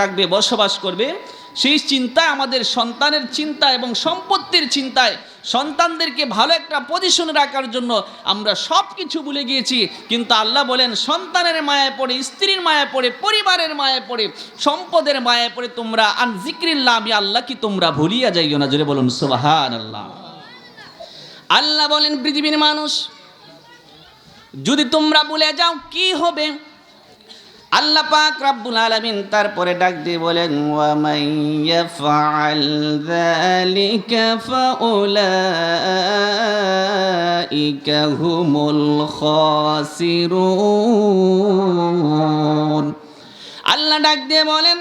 থাকবে, বসবাস করবে, সেই চিন্তা আমাদের সন্তানের চিন্তা এবং সম্পত্তির চিন্তায় সন্তানদেরকে ভালো একটা পজিশনে রাখার জন্য আমরা সব কিছু ভুলে গিয়েছি। কিন্তু আল্লাহ বলেন, সন্তানের মায়ায় পড়ে, স্ত্রীর মায়ায় পড়ে, পরিবারের মায়ায় পড়ে, সম্পদের মায়ায় পড়ে তোমরা, আন জিক্রিল্লাহ আমি আল্লাহ কি তোমরা ভুলিয়া যাইও না। জোরে বলুন সুবাহান আল্লাহ আল্লাহ বলেন, পৃথিবীর মানুষ, যদি তোমরা ভুলে যাও, কি হবে? আল্লাহ পাক রাব্বুল আলামিন তারপরে ডাক দিয়ে বলেন, ওয়া মান ইয়াফআল যালিকা ফাউলাইকা হুমুল খাসিরুন। আল্লাহ ডাক দিয়ে বলেন,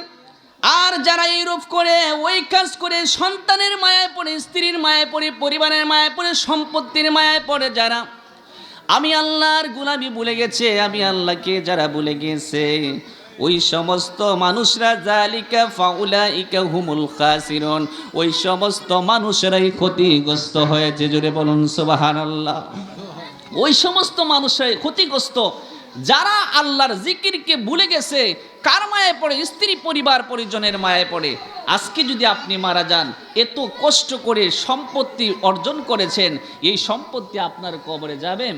আর যারা এইরূপ করে, ওই কাজ করে সন্তানের মায়ায় পড়ে, স্ত্রীর মায়ায় পড়ে, পরিবারের মায়ায় পড়ে, সম্পত্তির মায়ায় পড়ে যারা আমি আল্লাহর গুলামি ভুলে গেছে, আমি আল্লাহকে যারা ভুলে গেছে। ওই সমস্ত মানুষরা জালিকা ফাউলা ইকা হুমুল খাসিরুন। ওই সমস্ত মানুষরাই ক্ষতিগ্রস্ত হয়েছে জুড়ে বলুন সুবহানাল্লাহ। ওই সমস্ত মানুষরাই ক্ষতিগ্রস্ত। যারা আল্লাহর জিকিরকে ভুলে গেছে, কার মায়ে পড়ে? স্ত্রী, পরিবার, পরিজনের মায়ে পড়ে। আজকে যদি আপনি মারা যান, এত কষ্ট করে সম্পত্তি অর্জন করেছেন, এই সম্পত্তি আপনার কবরে যাবেন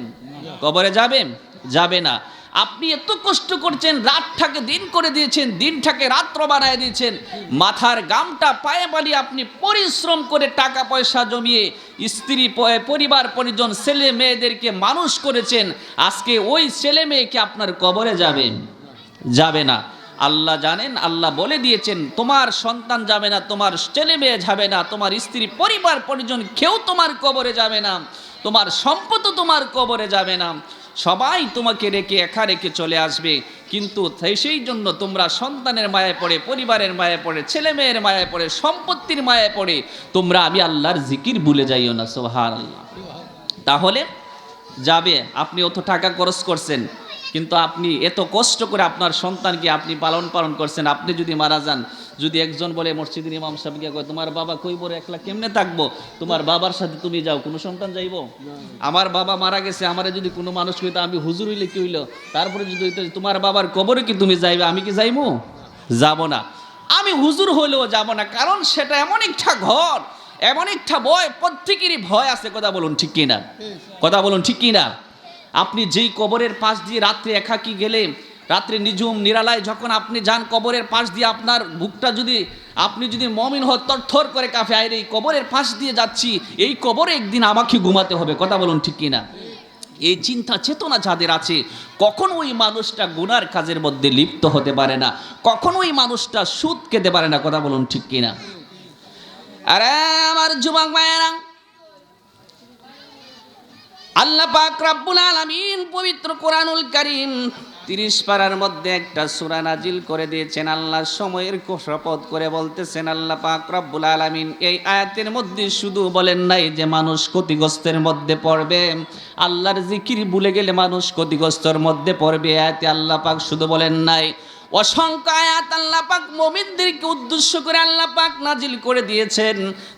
কবরে যাবেন যাবে না। আপনি এত কষ্ট করছেন, রাতটাকে দিন করে দিয়েছেন, দিনটাকে রাত্র বানায় দিয়েছেন। মাথার গামটা, পায়ে বালি আপনি পরিশ্রম করে টাকা পয়সা জমিয়ে স্ত্রী পরিবার, পরিজন, ছেলে মেয়েদেরকে মানুষ করেছেন। আজকে ওই ছেলে মেয়েকে আপনার কবরে যাবেন যাবে না। আল্লাহ জানেন, আল্লাহ বলে দিয়েছেন, তোমার সন্তান যাবে না, তোমার ছেলে মেয়ে যাবে না, তোমার স্ত্রী, পরিবার, পরিজন কেউ তোমার কবরে যাবে না। তোমার সম্পদও তোমার কবরে যাবে না। সবাই তোমাকে রেখে একা রেখে চলে আসবে। কিন্তু সেই- জন্য তোমরা সন্তানের মায়ায় পড়ে, পরিবারের মায়ায় পড়ে, ছেলে মেয়ের মায়ায় পড়ে, সম্পত্তির মায়ায় পড়ে, তোমরা আমি আল্লাহর জিকির ভুলে যাইও না সোহার তাহলে যাবে, আপনি অত টাকা খরচ করছেন। কিন্তু আপনি এত কষ্ট করে আপনার সন্তানকে আপনি পালন পালন করছেন আপনি যদি মারা যান যদি একজন বলে মসজিদের ইমাম সাহেবকে কয় তোমার বাবা কই বড় একলা কেমনে থাকব? তোমার বাবার সাথে তুমি যাও কোনো সন্তান যাইবো? আমার বাবা মারা গেছে আমারে যদি কোনো মানুষ কইতো আমি হুজুর হইলে কি হইল? তারপরে যদি তোমার বাবার কবরে কি তুমি যাইবে? আমি কি যাইবো যাব না। আমি হুজুর হইলেও যাব না কারণ সেটা এমন একটা ঘর এমন একটা ভয় প্রত্যেকেরই ভয় আছে কথা বলুন ঠিক কিনা? কথা বলুন ঠিক কিনা? আপনি যেই কবরের পাশ দিয়ে রাত্রে একাকি গেলে, রাত্রে নিঝুম নিরালায় যখন আপনি যান কবরের পাশ দিয়ে আপনার বুকটা যদি, আপনি যদি মমিন হন থর করে কাফে, আইরে এই কবরের পাশ দিয়ে যাচ্ছি, এই কবরে একদিন আমাকে ঘুমাতে হবে, কথা বলুন ঠিক কিনা? এই চিন্তা চেতনা যাদের আছে, কখন ওই মানুষটা গুনার কাজের মধ্যে লিপ্ত হতে পারে না? কখন ওই মানুষটা সুদ খেতে পারে না? কথা বলুন ঠিক কিনা? আরে আমার যুবক মায়েরা আল্লাহ পাক রাব্বুল আলামিন পবিত্র কোরআনুল কারীম তিরিশ পারার মধ্যে একটা সূরা নাজিল করে দিয়েছেন। আল্লাহ সময়ের শপথ করে বলতেছেন, আল্লাহ পাক রব্বুল আলামিন এই আয়াতের মধ্যে শুধু বলেন নাই যে মানুষ ক্ষতিগ্রস্তের মধ্যে পড়বে। আল্লাহর জিকির ভুলে গেলে মানুষ ক্ষতিগ্রস্তর মধ্যে পড়বে। আয়াতে আল্লাহ পাক শুধু বলেন নাই। অসংখ্য আয়াত আল্লাহ পাক মুমিনদেরকে উদ্দেশ্য করে আল্লাহ পাক নাজিল করে দিয়েছেন।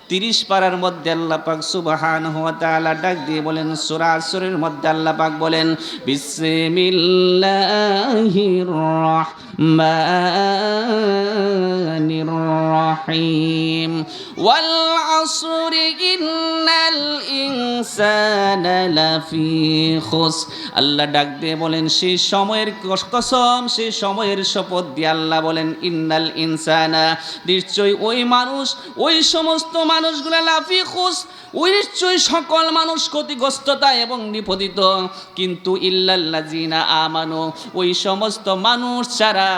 তিরিশ পারার মধ্যে আল্লাহ পাক সুবহানাহু ওয়া তাআলা ডাক দিয়ে বলেন, সূরা আসরের মধ্যে আল্লাহ পাক বলেন, বিসমিল্লাহির রহমানির রহিম। ওয়াল আসরি ইন্নাল ইনসানা লাফি খুস আল্লাহ ডাক দিয়ে বলেন, সেই সময়ের কস- কসম, সেই সময়ের শপথ দিয়ে আল্লাহ বলেন, ইন্নাল ইনসানা, নিশ্চয়ই ওই মানুষ, ওই সমস্ত মানুষগুলা লাফি খুস ওই নিশ্চয়ই সকল মানুষ ক্ষতিগ্রস্ততা এবং নিপতিত। কিন্তু ইল্লাল্লাজিনা আমানু, ওই সমস্ত মানুষ ছাড়া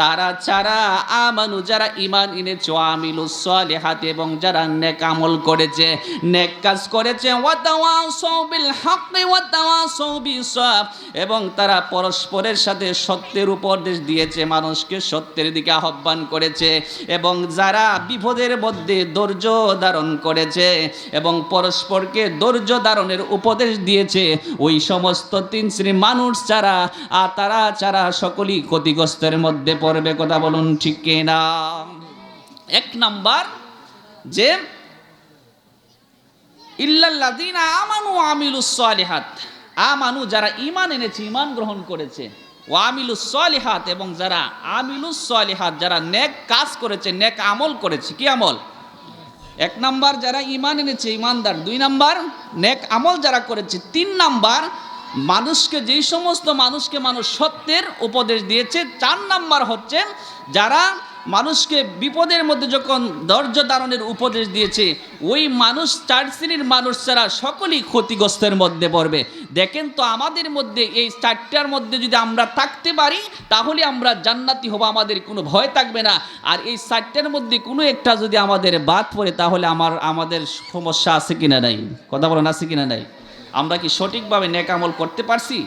তারা ছাড়া আমানু, যারা ইমান এনেছে আমিলু সালিহাত, এবং যারা নেক আমল করেছে, নেক কাজ করেছে ওয়াতাওয়াসাউ বিল হাক্কি ওয়াতাওয়াসাউ বিসসাব, এবং তারা পরস্পরের সাথে সত্যের উপদেশ দিয়েছে, মানুষকে সত্যের দিকে আহ্বান করেছে, এবং যারা বিপদের মধ্যে ধৈর্য ধারণ করেছে এবং পরস্পরকে ধৈর্য ধারণের উপদেশ দিয়েছে। ওই সমস্ত তিন শ্রী মানুষ ছাড়া আর তারা ছাড়া সকলেই ক্ষতিগ্রস্তের মধ্যে পড়বে, কথা বলুন ঠিক কিনা? এক নাম্বার যে আমানু আমিলুস সালিহাত। আমানু যারা ঈমান এনেছে, ঈমান গ্রহণ করেছে। ও সলিহাত এবং যারা আমিলুস সলিহাত, যারা নেক কাজ করেছে, নেক আমল করেছে, কি আমল? এক নাম্বার যারা ইমান এনেছে ইমানদার দুই নাম্বার নেক আমল যারা করেছে, তিন নাম্বার মানুষকে, যেই সমস্ত মানুষকে মানুষ সত্যের উপদেশ দিয়েছে, চার নাম্বার হচ্ছেন যারা মানুষকে বিপদের মধ্যে যখন ধৈর্য ধারণের উপদেশ দিয়েছে, ওই মানুষ, চার শ্রেণির মানুষ ছাড়া সকলেই ক্ষতিগ্রস্তের মধ্যে পড়বে। দেখেন তো আমাদের মধ্যে, এই চারটার মধ্যে যদি আমরা থাকতে পারি, তাহলে আমরা জান্নাতি হব, আমাদের কোনো ভয় থাকবে না। আর এই চারটার মধ্যে কোনো একটা যদি আমাদের বাদ পড়ে, তাহলে আমার, আমাদের সমস্যা আছে কিনা নাই? কথা বলেন, আছে কিনা নাই? আমরা কি সঠিকভাবে নেকামল করতে পারছি?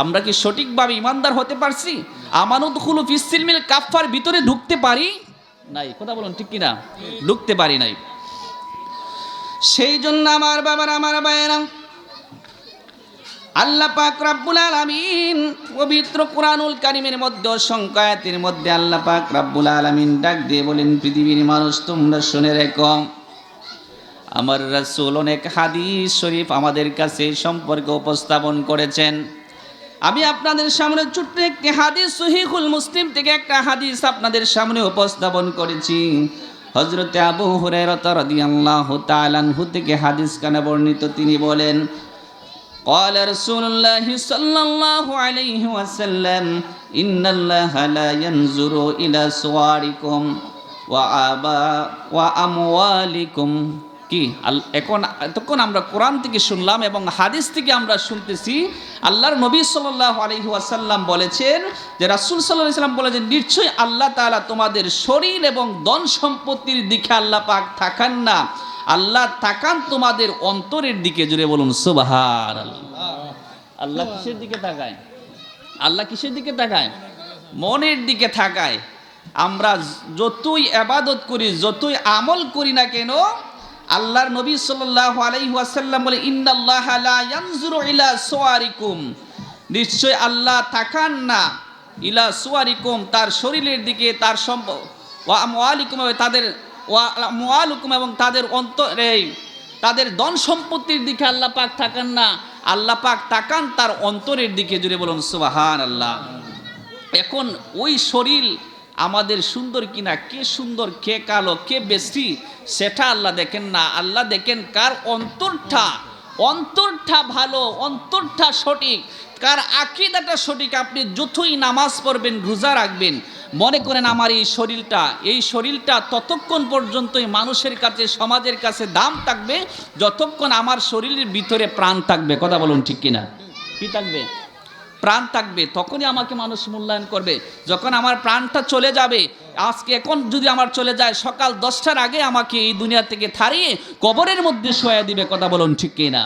আমরা কি সঠিকভাবে ইমানদার হতে পারছি? আমানত খুলু ফিসিলমিল কাফার ভিতরে ঢুকতে পারি নাই। কথা বলুন, ঠিক কিনা? ঢুকতে পারি নাই। সেই জন্য আমার বাবার, আমার ভাইয়েরা, আল্লাহ পাক রাব্বুল আলামিন পবিত্র কোরআনুল কারিমের মধ্যে সংকায়াতের মধ্যে আল্লাহ পাক রাব্বুল আলামিন ডাক দিয়ে বলেন, পৃথিবীর মানুষ, তোমরা শুনে রেখো, আমার রাসূল অনেক হাদিস শরীফ আমাদের কাছে সম্পর্কে উপস্থাপন করেছেন। আমি আপনাদের সামনে ছোট্ট একটি হাদিস সহিহুল মুসলিম থেকে একটা হাদিস আপনাদের সামনে উপস্থাপন করেছি হজরতে আবু হুরায়রা রাদিয়াল্লাহু তাআলা আনহু থেকে হাদিস কানে বর্ণিত তিনি বলেন قال رسول الله صلى الله عليه وسلم إن الله لا ينظر إلى صوركم وآبا وأموالكم কি? এখন, এতক্ষণ আমরা কোরআন থেকে শুনলাম এবং হাদিস থেকে আমরা শুনতেছি, আল্লাহর নবী সাল্লাহ আলহি ওয়াসাল্লাম বলেছেন যে রাসুল সাল্লাহ সাল্লাম বলেছেন, নিশ্চয়ই আল্লাহ তাআলা তোমাদের শরীর এবং ধন সম্পত্তির দিকে আল্লাহ পাক থাকান না। আল্লাহ তাকান তোমাদের অন্তরের দিকে। জুড়ে বলুন সুবাহার আল্লাহ কিসের দিকে তাকায়? আল্লাহ কিসের দিকে তাকায়? মনের দিকে তাকায় আমরা যতই আবাদত করি, যতই আমল করি না কেন আল্লাহর নবী সাল্লাল্লাহু আলাইহি ওয়াসাল্লাম বলে ইয়ানজুরু ইলা সুওয়ারিকুম নিশ্চয় আল্লাহ তাকান না ইলা সোয়ারিকুম, তার শরীরের দিকে, তার সম্প, ওয়া তাদের, ওয়া এবং তাদের অন্তর এই তাদের ধন সম্পত্তির দিকে আল্লাহ পাক তাকান না। আল্লাহ পাক তাকান তার অন্তরের দিকে, জুড়ে বলুন সুবাহান আল্লাহ এখন ওই শরীর আমাদের সুন্দর কিনা, কে সুন্দর, কে কালো, কে বেশি, সেটা আল্লাহ দেখেন না। আল্লাহ দেখেন কার অন্তরটা অন্তরটা ভালো, অন্তরটা সঠিক। কার আকিদাটা সঠিক, আপনি যতই নামাজ পড়বেন, রোজা রাখবেন, মনে করেন আমার এই শরীরটা এই শরীরটা ততক্ষণ পর্যন্তই মানুষের কাছে, সমাজের কাছে দাম থাকবে, যতক্ষণ আমার শরীরের ভিতরে প্রাণ থাকবে। কথা বলুন ঠিক কিনা? কি থাকবে? প্রাণ থাকবে তখনই আমাকে মানুষ মূল্যায়ন করবে। যখন আমার প্রাণটা চলে যাবে আজকে এখন যদি আমার চলে যায় সকাল দশটার আগে আমাকে এই দুনিয়া থেকে থারিয়ে কবরের মধ্যে শোয়া দিবে কথা বলুন ঠিক কিনা?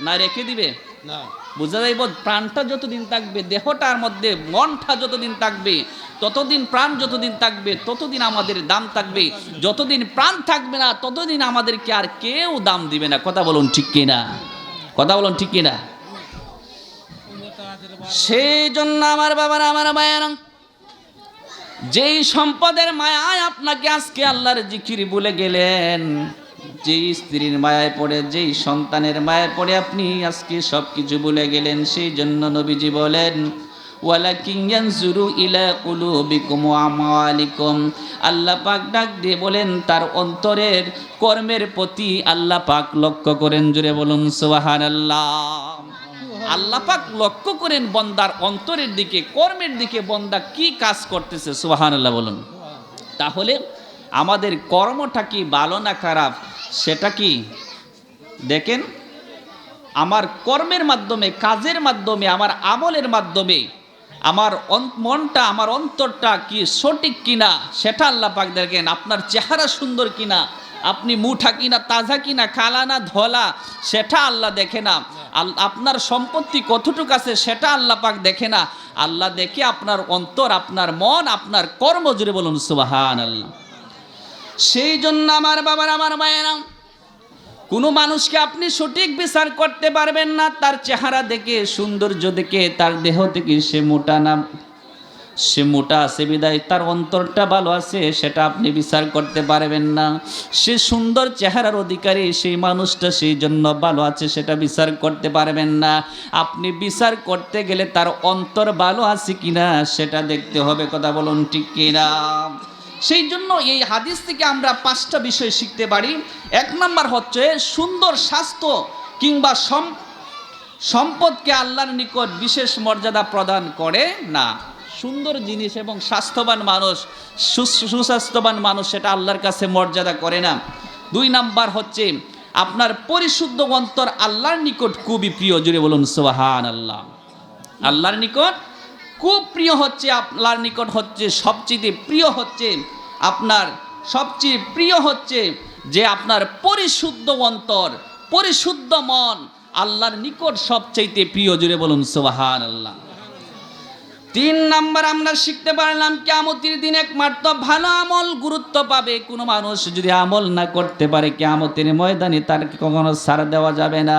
না রেখে দিবে? না। বুঝা যাইব প্রাণটা যতদিন থাকবে দেহটার মধ্যে মনটা যতদিন থাকবে ততদিন প্রাণ যতদিন থাকবে ততদিন আমাদের দাম থাকবে। যতদিন প্রাণ থাকবে না ততদিন আমাদেরকে আর কেউ দাম দিবে না কথা বলুন ঠিক কিনা? কথা বলুন ঠিক কিনা? সেই জন্য আমার বাবার, আমার মায়ের, যেই সম্পদের মায়ায় আপনাকে আজকে আল্লাহর জিকির বলে গেলেন, যেই স্ত্রীর মায়ায় পড়ে, যেই সন্তানের মায়ায় পড়ে আপনি আজকে সব কিছু ভুলে গেলেন সেই জন্য নবীজি বলেন আল্লাহ পাক ডাক দিয়ে বলেন, তার অন্তরের কর্মের প্রতি আল্লাহ পাক লক্ষ্য করেন। জুড়ে বলুন, সুবহানাল্লাহ। আল্লাহ পাক লক্ষ্য করেন বন্দার অন্তরের দিকে, কর্মের দিকে বন্দা কি কাজ করতেছে, সুবহানাল্লাহ বলুন। তাহলে আমাদের কর্মটা কি ভালো না খারাপ? সেটা কি? দেখেন, আমার কর্মের মাধ্যমে, কাজের মাধ্যমে, আমার আমলের মাধ্যমে, আমার মনটা, আমার অন্তরটা কি সঠিক কিনা, সেটা আল্লাহ পাক দেখেন, আপনার চেহারা সুন্দর কিনা আপনি মুঠা কিনা, তাজা কিনা, কালা না ধলা, সেটা আল্লাহ দেখে না। আপনার সম্পত্তি কতটুক আছে, সেটা আল্লাহ পাক দেখে না। আল্লাহ দেখে আপনার অন্তর, আপনার মন, আপনার কর্ম, জুড়ে বলুন সুবাহান আল্লাহ সেই জন্য আমার বাবার, আমার মায়েরা, কোনো মানুষকে আপনি সঠিক বিচার করতে পারবেন না, তার চেহারা দেখে, সৌন্দর্য দেখে, তার দেহ থেকে সে মোটা না সে মোটা আছে বিদায়, তার অন্তরটা ভালো আছে, সেটা আপনি বিচার করতে পারবেন না। সে সুন্দর চেহারার অধিকারী, সেই মানুষটা সেই জন্য ভালো আছে, সেটা বিচার করতে পারবেন না। আপনি বিচার করতে গেলে তার অন্তর ভালো আছে কিনা, সেটা দেখতে হবে, কথা বলুন ঠিক কিনা। সেই জন্য এই হাদিস থেকে আমরা পাঁচটা বিষয় শিখতে পারি। এক নম্বর হচ্ছে সুন্দর স্বাস্থ্য কিংবা সম, সম্পদকে আল্লাহর নিকট বিশেষ মর্যাদা প্রদান করে না। সুন্দর জিনিস এবং স্বাস্থ্যবান মানুষ সুস্বাস্থ্যবান মানুষ সেটা আল্লাহর কাছে মর্যাদা করে না। দুই নাম্বার হচ্ছে, আপনার পরিশুদ্ধ অন্তর আল্লাহর নিকট খুবই প্রিয়। জুড়ে বলুন সোহান আল্লাহ আল্লাহর নিকট খুব প্রিয় হচ্ছে আপনার নিকট হচ্ছে, সবচেয়ে প্রিয় হচ্ছে, আপনার সবচেয়ে প্রিয় হচ্ছে যে আপনার পরিশুদ্ধ অন্তর, পরিশুদ্ধ মন আল্লাহর নিকট সবচাইতে প্রিয়। জুড়ে বলুন সোহান আল্লাহ তিন নাম্বার আমরা শিখতে পারলাম কেমতির দিন একমাত্র ভালো আমল গুরুত্ব পাবে। কোনো মানুষ যদি আমল না করতে পারে কেমতের ময়দানে তার কখনো ছাড় দেওয়া যাবে না।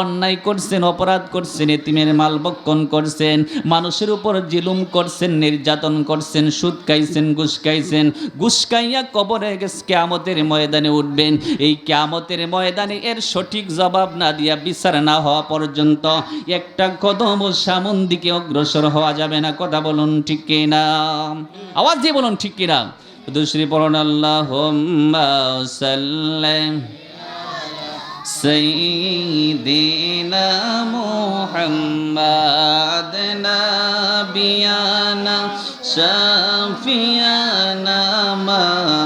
অন্যায় করছেন, অপরাধ করছেন, এতিমের মাল বক্ষণ করছেন, মানুষের উপর জুলুম করছেন, নির্যাতন করছেন, সুদ খাইছেন, ঘুষ খাইছেন, ঘুষ খাইয়া কবরে গেছে কেমতের ময়দানে উঠবেন। এই কেমতের ময়দানে এর সঠিক জবাব না দিয়া বিচার না হওয়া পর্যন্ত একটা কদম সামন দিকে অগ্রসর হওয়া যাবে না। কথা বলুন ঠিক কিনা? আওয়াজ দিয়ে বলুন ঠিক কিনা? দুশ্রী পড়ুন আল্লাহ সঈদিনা মোহাম্মদ নাবিয়ানা শাফিয়ানা মা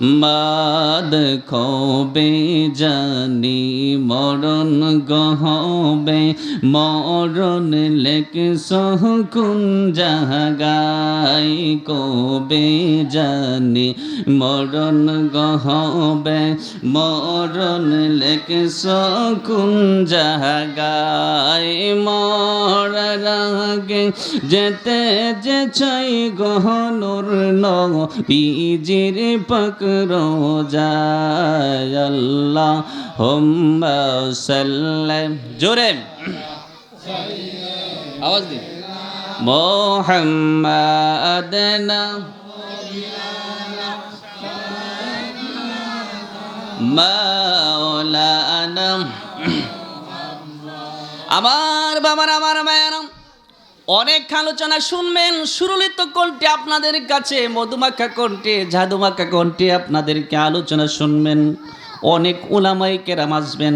মাদ খবে জানি মরণ গহবে, মরণ লেক সহকুন জাগাই কবে জানি মরণ গহবে, মরণ লেক সকুন জাগাই মরার আগে যেতে যে চাই গহনুর ন পিজির পকর হোম্বা সাল্লাম জোরে। আওয়াজ দিন। মোহাম্মদ মাওলানা। আমার বাবার আমার মায়েরাম অনেক আলোচনা শুনবেন, সুরলিত কণ্ঠে আপনাদের কাছে, মধুমাখা কণ্ঠে জাদুমাখা কণ্ঠে আপনাদেরকে আলোচনা শুনবেন। অনেক ওলামাই কেরাম আসবেন,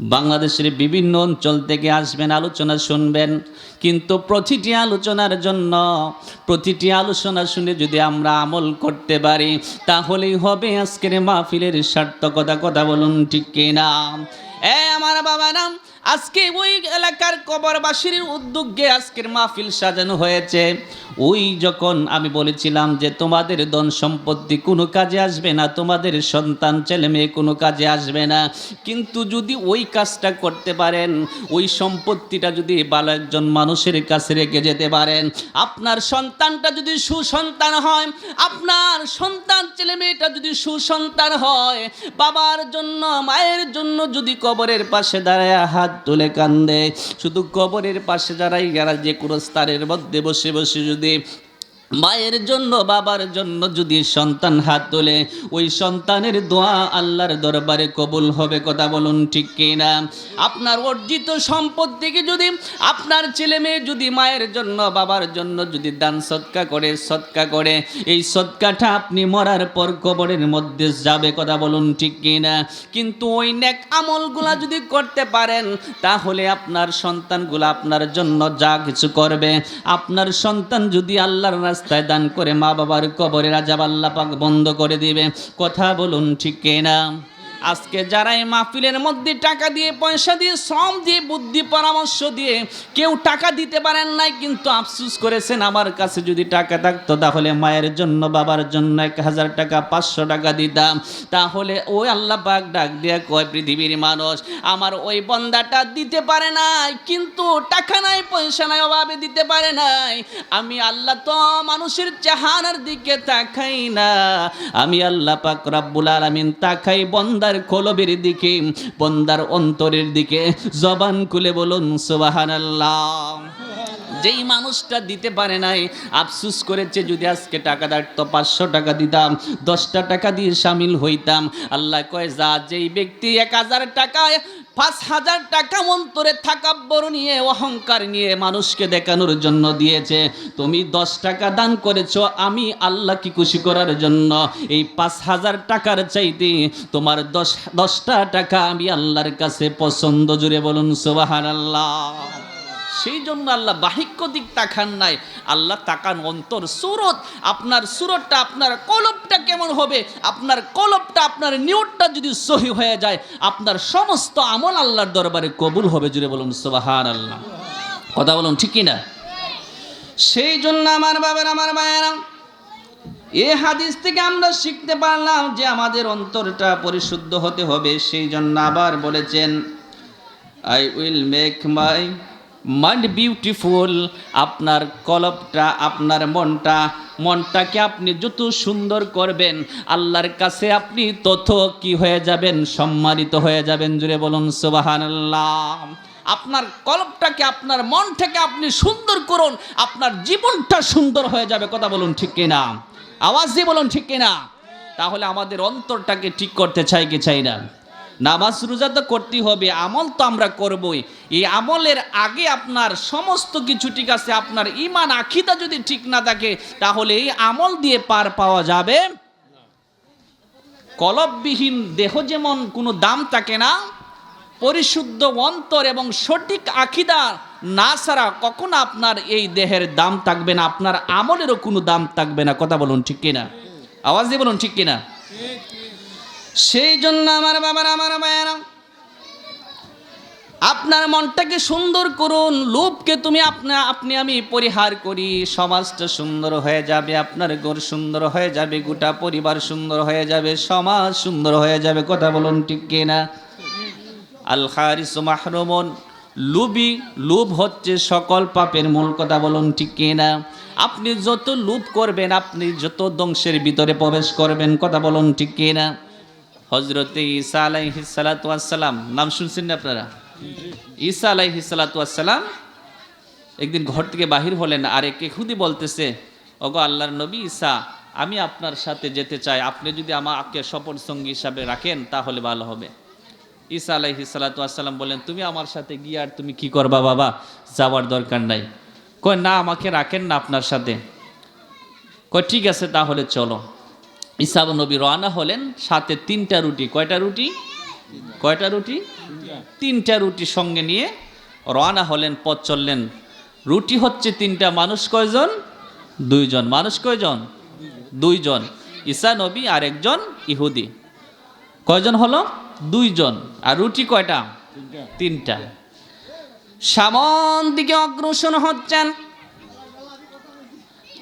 বাংলাদেশের বিভিন্ন অঞ্চল থেকে আসবেন, আলোচনা শুনবেন। কিন্তু প্রতিটি আলোচনার জন্য, প্রতিটি আলোচনা শুনে যদি আমরা আমল করতে পারি, তাহলেই হবে আজকের মাহফিলের সার্থকতা, কথা বলুন ঠিক কিনা? এ আমার বাবা নাম আজকে ওই এলাকার কবরবাসীর উদ্যোগে আজকের মাহফিল সাজানো হয়েছে। ওই যখন আমি বলেছিলাম যে তোমাদের ধন সম্পত্তি কোনো কাজে আসবে না, তোমাদের সন্তান, ছেলে মেয়ে কোনো কাজে আসবে না, কিন্তু যদি ওই কাজটা করতে পারেন, ওই সম্পত্তিটা যদি ভালো একজন মানুষের কাছে রেখে যেতে পারেন, আপনার সন্তানটা যদি সুসন্তান হয়, আপনার সন্তান, ছেলে মেয়েটা যদি সুসন্তান হয়, বাবার জন্য, মায়ের জন্য যদি কবরের পাশে দাঁড়ায় হাত তুলে কান্দে। শুধু কবরের পাশে যারাই যারা যে কোনো স্থানের মধ্যে বসে বসে যদি মায়ের জন্য, বাবার জন্য যদি সন্তান হাত তোলে, ওই সন্তানের দোয়া আল্লাহর দরবারে কবুল হবে, কথা বলুন ঠিক কিনা? আপনার অর্জিত সম্পদ থেকে যদি, আপনার ছেলে মেয়ে যদি মায়ের জন্য, বাবার জন্য যদি দান সৎকা করে সৎকা করে, এই সৎকাটা আপনি মরার পর কবরের মধ্যে যাবে, কথা বলুন ঠিক কিনা? কিন্তু ওই নেক আমলগুলা যদি করতে পারেন, তাহলে আপনার সন্তানগুলো আপনার জন্য যা কিছু করবে। আপনার সন্তান যদি আল্লাহর রাস্তায় দান করে মা বাবার কবরে রাজাব পাক বন্ধ করে দিবে। কথা বলুন ঠিক কিনা? আজকে যারা এই মাহফিলের মধ্যে টাকা দিয়ে, পয়সা দিয়ে, শ্রম দিয়ে, বুদ্ধি, পরামর্শ দিয়ে কেউ টাকা দিতে পারেন নাই, কিন্তু আফসুস করেছেন, আমার কাছে যদি টাকা থাকতো, তাহলে মায়ের জন্য, বাবার জন্য এক হাজার টাকা, পাঁচশো টাকা দিতাম। তাহলে ওই আল্লাহ পাক ডাক দিয়া কয়, পৃথিবীর মানুষ, আমার ওই বন্দাটা দিতে পারে নাই, কিন্তু টাকা নাই, পয়সা নাই, অভাবে দিতে পারে নাই। আমি আল্লাহ তো মানুষের চেহারার দিকে তাকাই না। আমি আল্লাহ পাক রাব্বুল আলামিন তাকাই বন্দার কলবের দিকে, বন্দার অন্তরের দিকে জবান খুলে বলুন, সুবহানাল্লাহ। যেই মানুষটা দিতে পারে নাই, আফসুস করেছে, যদি আজকে টাকা তো পাঁচশো টাকা দিতাম, দশটা টাকা দিয়ে সামিল হইতাম। আল্লাহ কয়, যা যেই ব্যক্তি এক হাজার টাকায় পাঁচ হাজার টাকা অন্তরে থাকাব্বর নিয়ে, অহংকার নিয়ে মানুষকে দেখানোর জন্য দিয়েছে। তুমি দশ টাকা দান করেছ, আমি আল্লাহকে খুশি করার জন্য। এই পাঁচ হাজার টাকার চাইতে তোমার দশ, দশটা টাকা আমি আল্লাহর কাছে পছন্দ জুড়ে বলুন সোবাহান আল্লাহ সেই জন্য আল্লাহ বাহিক্য দিক তাকান নাই। আল্লাহ তাকান অন্তর সুরত। আপনার সুরতটা, আপনার কলবটা কেমন হবে? আপনার কলবটা আপনার নিয়তটা যদি সহি হয়ে যায়, আপনার সমস্ত আমল আল্লাহর দরবারে কবুল হবে। জুড়ে বলুন সোবাহান আল্লাহ কথা বলুন, ঠিক কিনা? সেই জন্য আমার বাবার, আমার মায়েরা, এ হাদিস থেকে আমরা শিখতে পারলাম যে আমাদের অন্তরটা পরিশুদ্ধ হতে হবে। সেই জন্য আবার বলেছেন I will make my mind beautiful আপনার কলবটা আপনার মনটা, মনটাকে আপনি যত সুন্দর করবেন, আল্লাহর কাছে আপনি তত কি হয়ে যাবেন, সম্মানিত হয়ে যাবেন জুড়ে বলুন সুবাহান আপনার কলবটাকে আপনার মনটাকে আপনি সুন্দর করুন, আপনার জীবনটা সুন্দর হয়ে যাবে, কথা বলুন ঠিক কিনা? আওয়াজ দিয়ে বলুন ঠিক কিনা? তাহলে আমাদের অন্তরটাকে ঠিক করতে চাই কি চাই না? নামাজ রোজা তো করতেই হবে, আমল তো আমরা করবই। এই আমলের আগে আপনার সমস্ত কিছু ঠিক আছে, আপনার ইমান আখিদা যদি ঠিক না থাকে, তাহলে এই আমল দিয়ে পার পাওয়া যাবে। কলববিহীন দেহ যেমন কোনো দাম থাকে না, পরিশুদ্ধ অন্তর এবং সঠিক আখিদা না ছাড়া কখনো আপনার এই দেহের দাম থাকবে না, আপনার আমলেরও কোনো দাম থাকবে না। কথা বলুন ঠিক কিনা? আওয়াজ দিয়ে বলুন ঠিক কিনা? সেই জন্য আমার বাবার, আমার মায়েরা, আপনার মনটাকে সুন্দর করুন, লোভকে তুমি আপনা, আপনি আমি পরিহার করি। সমাজটা সুন্দর হয়ে যাবে, আপনার ঘর সুন্দর হয়ে যাবে, গোটা পরিবার সুন্দর হয়ে যাবে, সমাজ সুন্দর হয়ে যাবে, কথা বলুন ঠিক কিনা? আল খারিস মাহরুমন লুবি লুভ হচ্ছে সকল পাপের মূল, কথা বলুন ঠিক কিনা? আপনি যত লুভ করবেন, আপনি যত ধ্বংসের ভিতরে প্রবেশ করবেন, কথা বলুন ঠিক কিনা? হজরতে ঈসা আলাইহি সালাম নাম শুনছেন না আপনারা? ঈসা আলাইহি সালাম একদিন ঘর থেকে বাহির হলেন, আর এক খুদি বলতেছে, ওগো আল্লাহর নবী ঈসা, আমি আপনার সাথে যেতে চাই। আপনি যদি আমাকে সফর সঙ্গী হিসাবে রাখেন, তাহলে ভালো হবে। ঈসা আলাইহি সালাম বলেন তুমি আমার সাথে গিয়ে আর তুমি কি করবা বাবা? যাওয়ার দরকার নাই। কয়, না, আমাকে রাখেন না আপনার সাথে। কয়, ঠিক আছে, তাহলে চলো। ঈসা নবী রওনা হলেন সাথে তিনটা রুটি। কয়টা রুটি? কয়টা রুটি? তিনটা রুটি সঙ্গে নিয়ে রওনা হলেন, পথ চললেন। রুটি হচ্ছে তিনটা, মানুষ কয়জন? দুইজন। মানুষ কয়জন? দুইজন। ঈসা নবী আর একজন ইহুদি। কয়জন হলো? দুইজন। আর রুটি কয়টা? তিনটা। সামন দিকে অগ্রসর হচ্ছেন।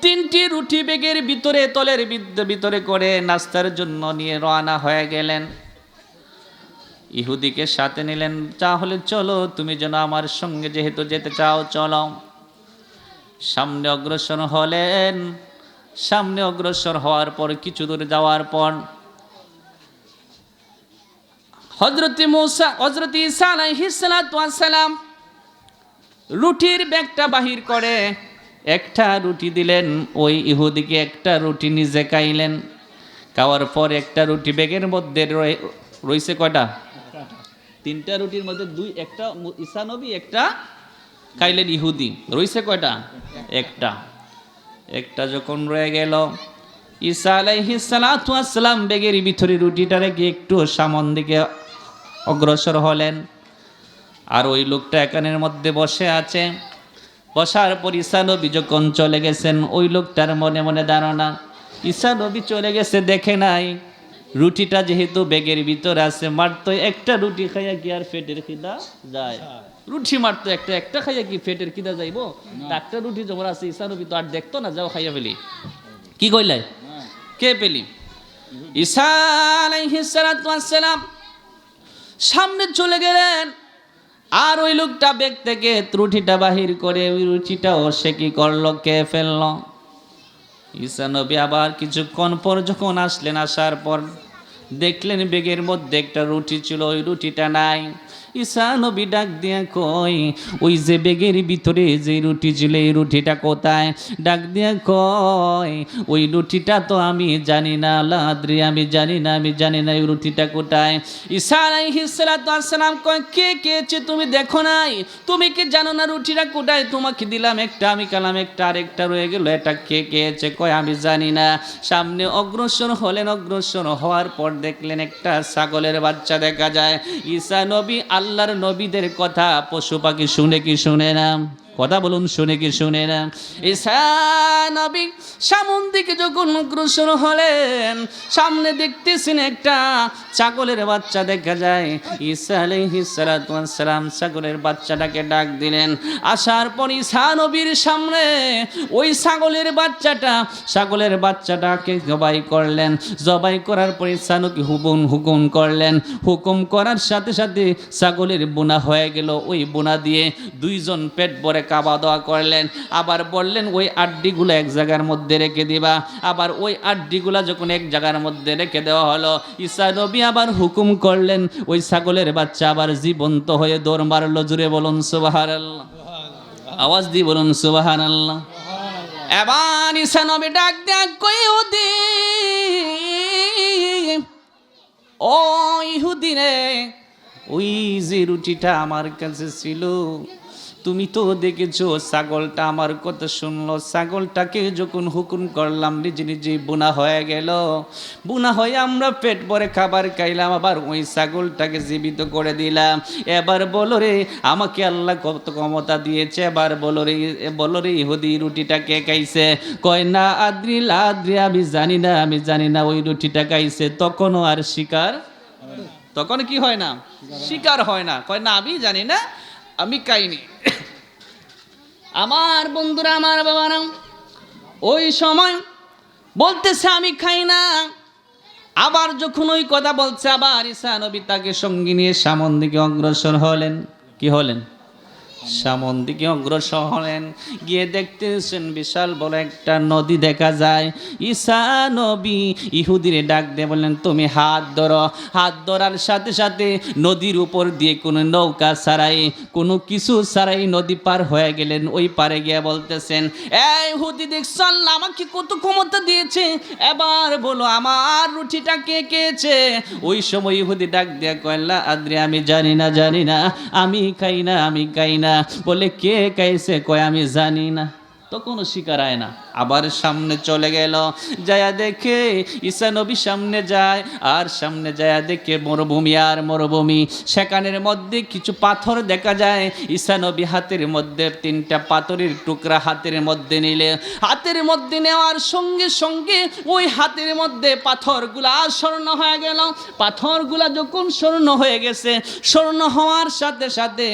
তিনটি রুটি বেগের ভিতরে, তলের ভিতরে করে নাস্তার জন্য নিয়ে রওনা হয়ে গেলেন। ইহুদিকে সাথে নিলেন, তাহলে চলো, তুমি যেন আমার সঙ্গে যেহেতু যেতে চাও, চলো। সামনে অগ্রসর হলেন। সামনে অগ্রসর হওয়ার পর, কিছু দূর যাওয়ার পর হজরত মুসা হজরত ঈসা আলাইহিস সালাতু ওয়াস সালাম রুটির ব্যাগটা বাহির করে একটা রুটি দিলেন, ওই ইহুদিকে একটা রুটি নিজে খাইলেন। খাওয়ার পর একটা রুটি ব্যাগের মধ্যে রয়ে- রয়েছে কয়টা? তিনটা রুটির মধ্যে দুই, একটা মু- ঈসা নবী, একটা খাইলেন ইহুদি। রয়েছে কয়টা? একটা। একটা যখন রয়ে গেল, ঈসা সালাম বেগের ভিতরে রুটিটা রেখে একটু সামন দিকে অগ্রসর হলেন। আর ওই লোকটা এখানের মধ্যে বসে আছে। বসার পর ঈসা নবী যখন চলে গেছেন ওই লোকটার মনে মনে ধারণা ঈসা নবী চলে গেছে দেখে নাই। রুটিটা যেহেতু ব্যাগের ভিতরে আছে মারতো একটা রুটি খাইয়া কি আর পেটের খিদা যায়? রুটি মারতো একটা একটা খাইয়া কি পেটের খিদা যাইবো? একটা রুটি জমা আছে ঈসা নবী তো আর দেখতো না যাও খাইয়া ফেলি। কি কইলাই কে পেলি? ঈসা আলাইহিস সালাম। সামনে চলে গেলেন। আর ওই লোকটা বেগ থেকে ত্রুটিটা বাহির করে ওই রুচিটাও সে কি করল, কে ফেলল? ঈসা নবী আবার কিছুক্ষণ পর যখন আসলেন, আসার পর দেখলেন বেগের মধ্যে একটা রুটি ছিল, ওই রুটিটা নাই। ঈসা নবী ডাক দিয়া কয়, ওই যে বেগের ভিতরে যে রুটি ছিল, এই রুটিটা কোথায়? ডাক দিয়া কয়, ওই রুটিটা তো আমি জানি না, লাদ্রি, আমি জানি না, আমি জানি না ওই রুটিটা কোথায়? ঈসা আসসালাম কয়, কে কেছে তুমি দেখো নাই? তুমি কি জানো না রুটিটা কোথায়? তোমাকে দিলাম একটা, আমি কালাম একটা, আরেকটা রয়ে গেল, এটা কে খেয়েছে কয়, আমি জানি না। সামনে অগ্রসর হলেন, অগ্রসর হওয়ার পর দেখলেন একটা ছাগলের বাচ্চা দেখা যায়। ঈসা নবী আল্লাহর নবীদের কথা পশু পাখি শুনে কি শুনে না? কথা বলুন, শুনে কি শুনে না? ঈসা নবী সামন দিকে যখন অগ্রসর হলেন, সামনে দেখতেছেন একটা ছাগলের বাচ্চা দেখা যায়। ঈসা আলাইহিস সালাতু ওয়াস সালাম ছাগলের বাচ্চাটাকে ডাক দিলেন। আসার পর ঈসা নবীর সামনে ওই ছাগলের বাচ্চাটা, ছাগলের বাচ্চাটাকে জবাই করলেন। জবাই করার পর ঈসা নবী হুকুম হুকুম করলেন। হুকুম করার সাথে সাথে ছাগলের বোনা হয়ে গেল। ওই বোনা দিয়ে দুইজন পেট ভরে কাবা দোয়া করলেন। আবার বললেন, ওই আড্ডিগুলো এক জায়গার মধ্যে রেখে দিবা। আবার ওই আড্ডিগুলা যখন এক জায়গার মধ্যে রেখে দেওয়া হলো, ঈসা নবী আবার হুকুম করলেন, ওই ছাগলের বাচ্চা আবার জীবন্ত হয়ে দৌড় মারলো। জুড়ে বলুন সুবাহার আওয়াজ দিয়ে বলুন সুবাহান এবার ঈসা নবী ডাক দেখ কই ওদি ও ইহুদি রে, ওই যে রুটিটা আমার কাছে ছিল। তুমি তো দেখেছ, ছাগলটা আমার কথা শুনলো। ছাগলটাকে যখন হুকুম করলাম, নিজে নিজে বুনা হয়ে গেল। বোনা হয়ে আমরা পেট ভরে খাবার খাইলাম, আবার ওই ছাগলটাকে জীবিত করে দিলাম। এবার বলো রে, আমাকে আল্লাহ কত ক্ষমতা দিয়েছে? এবার বলো রে বলো রে, ইহুদি রুটিটা কে খাইছে? কয়, না, আদ্রি, লাদ্রি, আমি জানি না, আমি জানি না, ওই রুটিটা খাইছে। তখনও আর শিকার তখন কি হয় না? শিকার হয় না। কয়, না, আমি জানি না আমি কাইনি। আমার বন্ধুরা, আমার বাবারা ওই সময় বলতেছে, আমি খাই না। আবার যখন ওই কথা বলছে, আবার ঈসা নবী তাকে সঙ্গী নিয়ে সামন দিকে অগ্রসর হলেন। কি হলেন? সামন দিকে অগ্রসর হলেন। গিয়ে দেখতেছেন বিশাল বড় একটা নদী দেখা যায়। ঈসা নবী ইহুদিরে ডাক দিয়ে বললেন, তুমি হাত ধরো। হাত ধরার সাথে সাথে নদীর উপর দিয়ে কোনো নৌকা ছাড়াই, কোনো কিছু ছাড়াই নদী পার হয়ে গেলেন। ওই পারে গিয়ে বলতেছেন, এই ইহুদি দেখছ আল্লাহ আমাকে কত ক্ষমতা দিয়েছে। এবার বলো আমার রুটিটা কে খেয়েছে ওই সময় ইহুদি ডাক দিয়া কয়লা আদ্রে, আমি জানি না জানি না। আমি খাই না, আমি খাই না। বলে কে খাইছে কয় আমি জানি না। তো কোনো শিকার আয় না। আবার সামনে চলে গেল। যায়া দেখে ঈসা নবী সামনে যায়, আর সামনে যায়া দেখে মরুভূমি আর মরুভূমি। সেখানের মধ্যে কিছু পাথর দেখা যায়। ঈসা নবী হাতের মধ্যে তিনটা পাথরের টুকরা হাতের মধ্যে নিলে। হাতের মধ্যে নেওয়ার সঙ্গে সঙ্গে ওই হাতের মধ্যে পাথরগুলা স্বর্ণ হয়ে গেল। পাথরগুলা যখন স্বর্ণ হয়ে গেছে, স্বর্ণ হওয়ার সাথে সাথে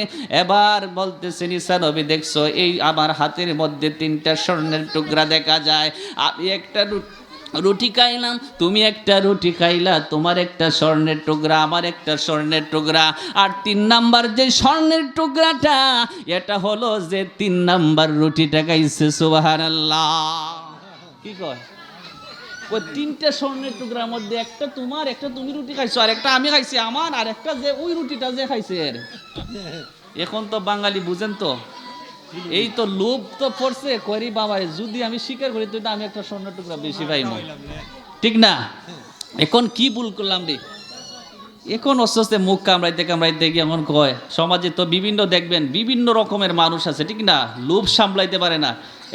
এবার বলতেছেন, ঈসা নবী, দেখছ, এই আমার হাতের মধ্যে তিনটা স্বর্ণের টুকরা দেখা যায়। আমি একটা রুটি খাইলাম, তুমি একটা রুটি খাইলা, তোমার একটা স্বর্ণের টুকরা, আমার একটা স্বর্ণের টুকরা। আর তিন নাম্বার যে স্বর্ণের টুকরাটা, এটা হলো যে তিন নাম্বার রুটিটা খাইছে সুবাহার কি কয়? ওই তিনটা স্বর্ণের টুকরার মধ্যে, একটা তোমার, একটা তুমি রুটি খাইছো, আর একটা আমি খাইছি, আমার, আর একটা যে ওই রুটিটা যে খাইছে এখন তো বাঙালি বুঝেন তো। এই তো লোভ তো পড়ছে, করি বাবা, যদি আমি স্বীকার করি, তো আমি একটা স্বর্ণ টুকরা বেশি পাইব ঠিক না? এখন কি ভুল করলাম রে? এখন আস্তে মুখ কামড়াইতে কামড়াইতে গিয়ে এমন কয়, সমাজে তো বিভিন্ন দেখবেন, বিভিন্ন রকমের মানুষ আছে, ঠিক না? লোভ সামলাইতে পারে না।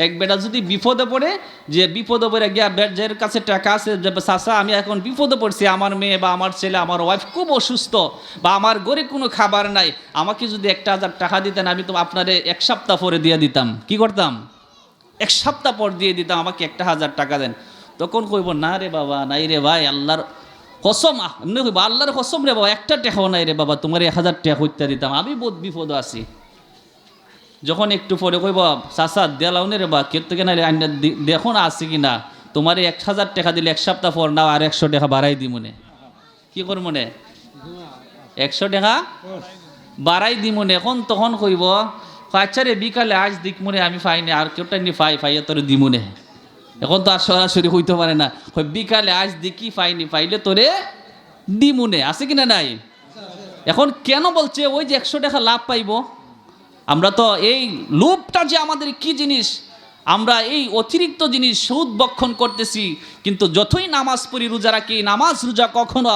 এক বেটা যদি বিপদে পড়ে, যে বিপদে পড়ে গিয়া বেটার কাছে টাকা আছে, যে চাষা আমি এখন বিপদে পড়ছি, আমার মেয়ে বা আমার ছেলে, আমার ওয়াইফ খুব অসুস্থ বা আমার ঘরে কোনো খাবার নাই, আমাকে যদি একটা হাজার টাকা দিতেন, আমি তো আপনারে এক সপ্তাহ পরে দিয়ে দিতাম। কি করতাম? এক সপ্তাহ পর দিয়ে দিতাম, আমাকে একটা হাজার টাকা দেন। তখন কইব, না রে বাবা, নাই রে ভাই, আল্লাহর কসম এমনি কইব, আল্লাহর কসম রে বাবা, একটা টাকাও নাই রে বাবা, তোমার এক হাজার টাকা হইতে দিতাম, আমি বহুত বিপদ আছি। যখন একটু পরে কইব, চাচা দেলাও নে রে বা কে থেকে না দেখো না আছে কি না? তোমার এক হাজার টাকা দিলে এক সপ্তাহ পর নাও আর একশো টাকা বাড়াই দি মনে কি কর মনে একশো টাকা বাড়াই দি মনে এখন তখন কইব আচ্ছা রে, বিকালে আজ দিক মনে আমি পাইনি আর কেউটা নি পাই পাই তোর দিমুনে এখন তো আর সরাসরি হইতে পারে না বিকালে আজ দেখি পাইনি পাইলে তোরে দি দিমুনে আছে কিনা নাই? এখন কেন বলছে, ওই যে একশো টাকা লাভ পাইব? আমরা তো এই লোভটা যে আমাদের কি জিনিস, আমরা এই অতিরিক্ত জিনিস সুদ বক্ষণ করতেছি, কিন্তু যতই নামাজ পড়ি রোজা রাখি, নামাজ রোজা কখনো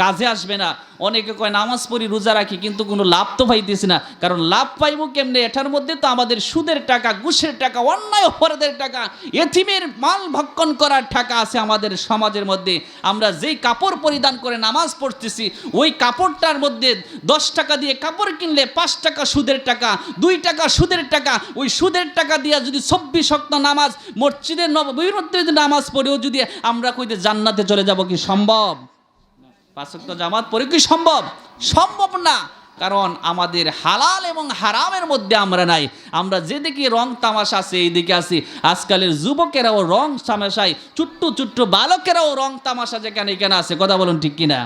কাজে আসবে না। অনেকে কয়, নামাজ পড়ি, রোজা রাখি, কিন্তু কোনো লাভ তো পাইতেছি না। কারণ লাভ পাইব কেমনে? এটার মধ্যে তো আমাদের সুদের টাকা, ঘুষের টাকা, অন্যায় অপরাধের টাকা এথিমের মাল ভক্ষণ করার টাকা আছে আমাদের সমাজের মধ্যে। আমরা যেই কাপড় পরিধান করে নামাজ পড়তেছি, ওই কাপড়টার মধ্যে দশ টাকা দিয়ে কাপড় কিনলে পাঁচ টাকা সুদের টাকা, দুই টাকা সুদের টাকা, ওই সুদের টাকা দিয়ে যদি চব্বিশ শক্ত নামাজ মসজিদের মধ্যে যদি নামাজ পড়েও যদি আমরা কইতে জান্নাতে চলে যাব কি সম্ভব? পাঁচক্ত জামাত পরে কি সম্ভব? সম্ভব না। কারণ আমাদের হালাল এবং হারামের মধ্যে আমরা নাই। আমরা যেদিকে রং তামাশা আছে এইদিকে আছি। আজকালের যুবকেরাও রং তামাশায়, চুট্টু চুট্টু বালকেরাও রং তামাশা যেখানে এখানে আছে। কথা বলুন ঠিক কিনা?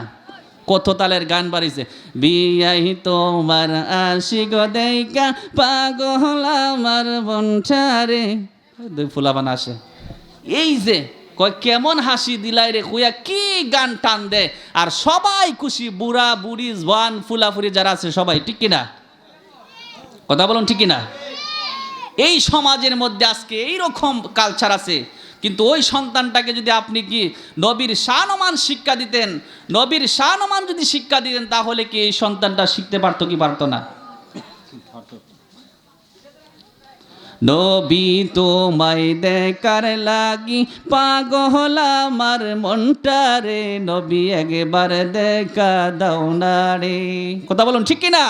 কত তালের গান বাড়িছে? বিয়াই তোমার আশিক দেইকা, পাগল আমার বনছারে ফুলাবান আসে। এই যে কয়, কেমন হাসি দিলাই রে কুয়া কি গান টান দে? আর সবাই খুশি, বুড়া, বুড়ি জওয়ান ফুলাফুরি যারা আছে সবাই, ঠিক কিনা? কথা বলুন ঠিক কিনা? এই সমাজের মধ্যে আজকে এই রকম কালচার আছে। কিন্তু ওই সন্তানটাকে যদি আপনি কি নবীর শানমান শিক্ষা দিতেন, নবীর শানমান যদি শিক্ষা দিতেন, তাহলে কি এই সন্তানটা শিখতে পারতো কি পারতো না? নবী তোমায় দেখার লাগি পাগল আমার মনটা রে। নবী একবার দেখা দাও না রে। কথা বলুন, ঠিক কিনা?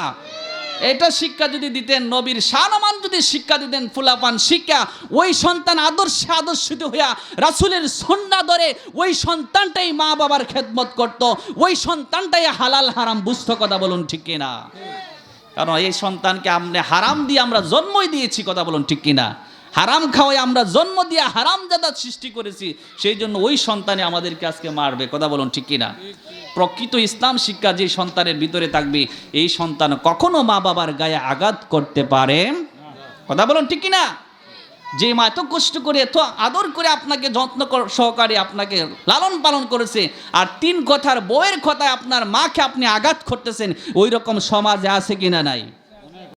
এটা শিক্ষা যদি দিতেন, নবীর সানমান যদি শিক্ষা দিতেন, ফুলাপান শিক্ষা, ওই সন্তান আদর্শে আদর্শিত হইয়া রাসুলের সন্না ধরে ওই সন্তানটাই মা বাবার খেদমত করত, ওই সন্তানটাই হালাল হারাম বুঝতো, কথা বলুন, ঠিক কিনা? কারণ এই সন্তানকে আমরা হারাম দিয়ে আমরা জন্মই দিয়েছি, কথা বলুন ঠিক কিনা? হারাম খাওয়াই আমরা জন্ম দিয়ে হারাম জাদা সৃষ্টি করেছি, সেই জন্য ওই সন্তানে আমাদেরকে আজকে মারবে, কথা বলুন ঠিক কিনা? প্রকৃত ইসলাম শিক্ষা যে সন্তানের ভিতরে থাকবে, এই সন্তান কখনো মা বাবার গায়ে আঘাত করতে পারে? কথা বলুন ঠিক কিনা? যে মা এত কষ্ট করে, এত আদর করে আপনাকে যত্ন সহকারে আপনাকে লালন পালন করেছে, আর তিন কথার বইয়ের কথায় আপনার মাকে আপনি আঘাত করতেছেন ওই রকম সমাজে আছে কিনা নাই?